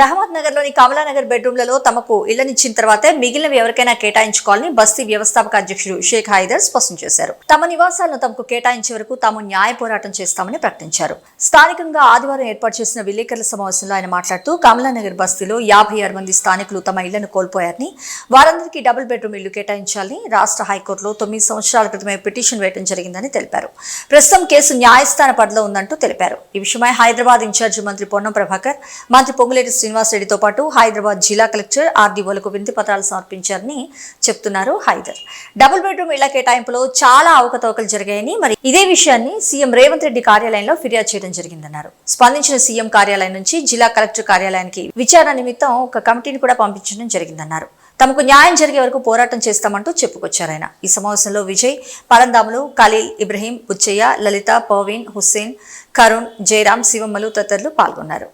రహమత్ నగర్లోని కమలానగర్ బెడ్రూమ్లలో తమకు ఇళ్ళనిచ్చిన తర్వాతే మిగిలినవి ఎవరికైనా కేటాయించుకోవాలని బస్తీ వ్యవస్థాపక అధ్యక్షుడు షేక్ హైదర్ స్పష్టం చేశారు. తమ నివాసాలను తమకు కేటాయించే వరకు తాము న్యాయ పోరాటం చేస్తామని ప్రకటించారు. స్థానికంగా ఆదివారం ఏర్పాటు చేసిన విలేకరుల సమావేశంలో ఆయన మాట్లాడుతూ కమలానగర్ బస్తీలో యాభై ఆరు మంది స్థానికులు తమ ఇళ్ళను కోల్పోయారని వారందరికీ డబుల్ బెడ్రూమ్ ఇల్లు కేటాయించాలని రాష్ట్ర హైకోర్టులో తొమ్మిది సంవత్సరాల క్రితమే పిటిషన్ వేయడం జరిగిందని తెలిపారు. ప్రస్తుతం కేసు న్యాయస్థాన పరిధిలో ఉందంటూ తెలిపారు. ఈ విషయమై హైదరాబాద్ ఇన్ఛార్జి మంత్రి పొన్నం ప్రభాకర్ మంత్రి పొంగులేటి శ్రీనివాస్ రెడ్డితో పాటు హైదరాబాద్ జిల్లా కలెక్టర్ ఆర్డీఓలకు వినతి పత్రాలు సమర్పించారని చెప్తున్నారు హైదర్. డబుల్ బెడ్రూమ్ ఇళ్ళ కేటాయింపులో చాలా అవకతవకలు జరిగాయని మరి ఇదే విషయాన్ని సీఎం రేవంత్ రెడ్డి కార్యాలయంలో ఫిర్యాదు చేయడం జరిగిందన్నారు. స్పందించిన సీఎం కార్యాలయం నుంచి జిల్లా కలెక్టర్ కార్యాలయానికి విచారణ నిమిత్తం ఒక కమిటీని కూడా పంపించడం జరిగిందన్నారు. తమకు న్యాయం జరిగే వరకు పోరాటం చేస్తామంటూ చెప్పుకొచ్చారు ఆయన. ఈ సమావేశంలో విజయ్ పరందాములు ఖలీల్ ఇబ్రహీం బుచ్చయ్య లలిత పర్వీన్ హుస్సేన్ కరుణ్ జయరాం శివమ్మలు తదితరులు పాల్గొన్నారు.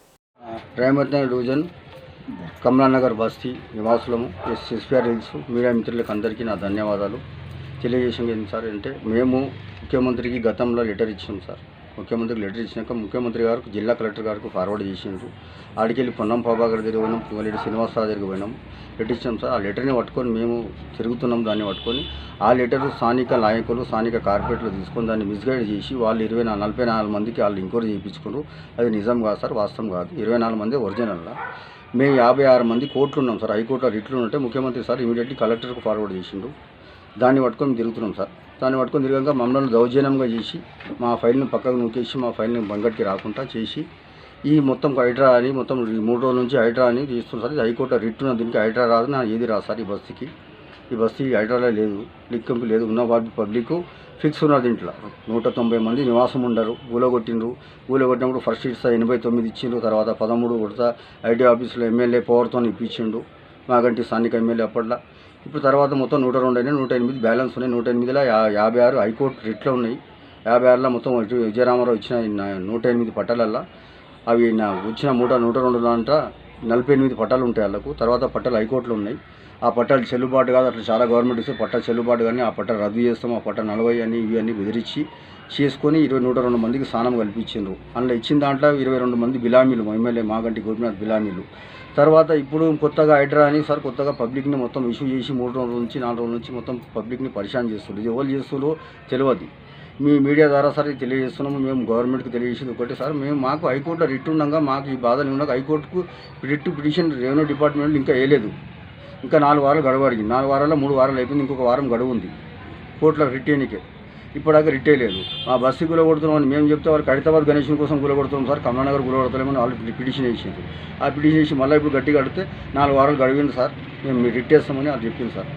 రేమర్నగర్ డివిజన్ కమలానగర్ బస్తీ నివాసులము ఎస్ ఎస్పీఆర్ హిల్స్ మీడియా మిత్రులకు అందరికీ నా ధన్యవాదాలు. తెలియజేసింది ఏంటి సార్ అంటే మేము ముఖ్యమంత్రికి గతంలో లెటర్ ఇచ్చాం సార్. ముఖ్యమంత్రికి లెటర్ ఇచ్చినాక ముఖ్యమంత్రి గారికి జిల్లా కలెక్టర్ గారికి ఫార్వర్డ్ చేసిండ్రు. ఆడికెళ్ళి పొన్నం ప్రభాకర్ దగ్గర పోయినాం పువ్వలేడి శ్రీనివాసరావు దగ్గరికి పోయినాం. లెటర్ ఇచ్చాం సార్. ఆ లెటర్ని పట్టుకొని మేము తిరుగుతున్నాం దాన్ని పట్టుకొని. ఆ లెటర్ స్థానిక నాయకులు స్థానిక కార్పొరేట్లు తీసుకొని దాన్ని మిస్గైడ్ చేసి వాళ్ళు ఇరవై నాలుగు నలభై నాలుగు మందికి వాళ్ళు ఎంక్వైరీ చేయించుకున్నారు. అది నిజం కాదు సార్ వాస్తవం కాదు. ఇరవై నాలుగు మంది ఒరిజినల్లా మేము యాభై ఆరు మంది కోర్టులు ఉన్నాం సార్. హైకోర్టులో రిట్లు ఉంటే ముఖ్యమంత్రి సార్ ఇమీడియట్లీ కలెక్టర్కి ఫార్వర్డ్ చేసిండు దాన్ని పట్టుకొని తిరుగుతున్నాం సార్. దాన్ని పట్టుకొని తిరగక మమ్మల్ని దౌర్జన్యంగా చేసి మా ఫైల్ని పక్కకు నూకేసి మా ఫైల్ని బంగట్కి రాకుండా చేసి ఈ మొత్తం హైడ్రా అని మొత్తం మూడు రోజుల నుంచి హైడ్రా అని తీసుకున్న సార్ ఇది హైకోర్టులో దీనికి హైడ్రా రాదు. నా ఏది రాదు సార్ ఈ బస్సుకి ఈ బస్సు హైడ్రాలో లేదు. లిక్కింపు లేదు. ఉన్న వాళ్ళు పబ్లిక్ ఫిక్స్ ఉన్నారు దీంట్లో. నూట తొంభై మంది నివాసం ఉండరు. ఊలగొట్టిండ్రు. ఊలగొట్టినప్పుడు ఫస్ట్ ఇస్తా ఎనభై తొమ్మిది ఇచ్చిండ్రు. తర్వాత పదమూడు కొడతా ఐటీ ఆఫీసులో ఎమ్మెల్యే పవర్తో ఇప్పించిండు మాగంటి స్థానిక ఎమ్మెల్యే అప్పట్లో. ఇప్పుడు తర్వాత మొత్తం నూట రెండు అయినాయి నూట ఎనిమిది బ్యాలెన్స్ ఉన్నాయి. నూట ఎనిమిదిలో యాభై ఆరు హైకోర్టు రిట్లో ఉన్నాయి. యాభై ఆరులో మొత్తం విజయరామారావు ఇచ్చిన నూట ఎనిమిది పట్టాలల్లో. అవి నా వచ్చిన మూట నూట రెండు దాంట్లో నలభై ఎనిమిది పట్టాలు ఉంటాయి వాళ్ళకు తర్వాత పట్టాలు హైకోర్టులో ఉన్నాయి. ఆ పట్టాలు చెల్లుబాటు కాదు. అట్లా చాలా గవర్నమెంట్ ఇస్తే పట్టాలు చెల్లుబాటు కానీ ఆ పట్ట రద్దు చేస్తాం. ఆ పట్ట నలభై అని ఇవి అన్ని బెదిరించి చేసుకొని ఇరవై నూట రెండు మందికి స్థానం కల్పించిండ్రు. అందులో ఇచ్చిన దాంట్లో ఇరవై రెండు మంది బిలామీలు ఎమ్మెల్యే మాగంటి గోపినాథ్ బిలామీలు. తర్వాత ఇప్పుడు కొత్తగా హైడ్రా అని సార్ కొత్తగా పబ్లిక్ని మొత్తం ఇష్యూ చేసి మూడు రోజుల నుంచి నాలుగు రోజుల నుంచి మొత్తం పబ్లిక్ని పరిశాన్ చేస్తున్నారు ఇది ఎవరు చేస్తున్నారు తెలియదు మీ మీడియా ద్వారా సార్ ఇది తెలియజేస్తున్నాము. మేము గవర్నమెంట్కి తెలియజేసింది ఒకటి సార్. మేము మాకు హైకోర్టులో రిట్ ఉండగా మాకు ఈ బాధలు ఉండగా హైకోర్టుకు రిట్ పిటిషన్ రెవెన్యూ డిపార్ట్మెంట్ ఇంకా వేయలేదు. ఇంకా నాలుగు వారాలు గడువు అడిగింది. నాలుగు వారాల్లో మూడు వారాలు అయిపోయింది. ఇంకొక వారం గడువు ఉంది. కోర్టులో రిట్ వేయనికే ఇప్పటిదాకా రిట్టే లేదు. మా బస్సు గుల కొడుతున్నామని మేము చెప్తే వారికి హైదరాబాద్ గణేషన్ కోసం గుల కొడుతున్నాం సార్ కమలానగర్ గుల కొడతలేమని వాళ్ళు పిటిషన్ వేసింది ఆ పిటిషన్ వేసి మళ్ళీ ఇప్పుడు గట్టిగా అడిగితే నాలుగు వారాలు గడివింది సార్. మేము రిట్టేస్తామని అది చెప్పింది సార్.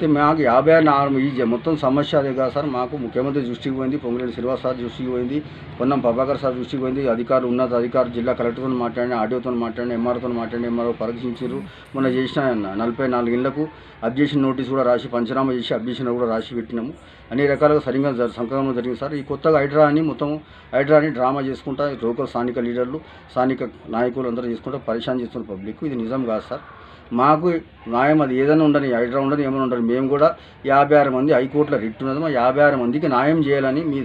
అయితే మాకు యాభై ఆరు నాలుగు ఈ మొత్తం సమస్య అదే కాదు సార్. మాకు ముఖ్యమంత్రి దృష్టికి పోయింది పొంగిరెడ్డి శ్రీనివాస్ సార్ దృష్టికి పోయింది పొన్నం ప్రభాకర్ సార్ దృష్టికి పోయింది. అధికారులు ఉన్నత అధికారులు జిల్లా కలెక్టర్తో మాట్లాడిన ఆడియోతో మాట్లాడిన ఎంఆర్ఓతో మాట్లాడిన ఎంఆర్ఓ పరీక్షించారు మొన్న చేసిన నలభై నాలుగు ఇళ్ళకు అబ్జెక్షన్ నోటీస్ కూడా రాసి పంచనామా చేసి అబ్జెక్షన్ కూడా రాసి పెట్టినాము. అన్ని రకాలుగా సరిగ్గా జరి సంక్రమణ జరిగింది సార్. ఈ కొత్తగా హైడ్రా అని మొత్తం హైడ్రాని డ్రామా చేసుకుంటా లోకల్ స్థానిక లీడర్లు స్థానిక నాయకులు అందరూ చేసుకుంటా పరిశాన్ చేస్తున్న పబ్లిక్. ఇది నిజం కాదు సార్. మాకు న్యాయం అది ఏదైనా ఉండని హైడ్రా ఉండని ఏమైనా ఉండని మేము కూడా యాభై ఆరు మంది హైకోర్టులో రిట్ ఉన్నది. మా యాభై ఆరు మందికి న్యాయం చేయాలని మీ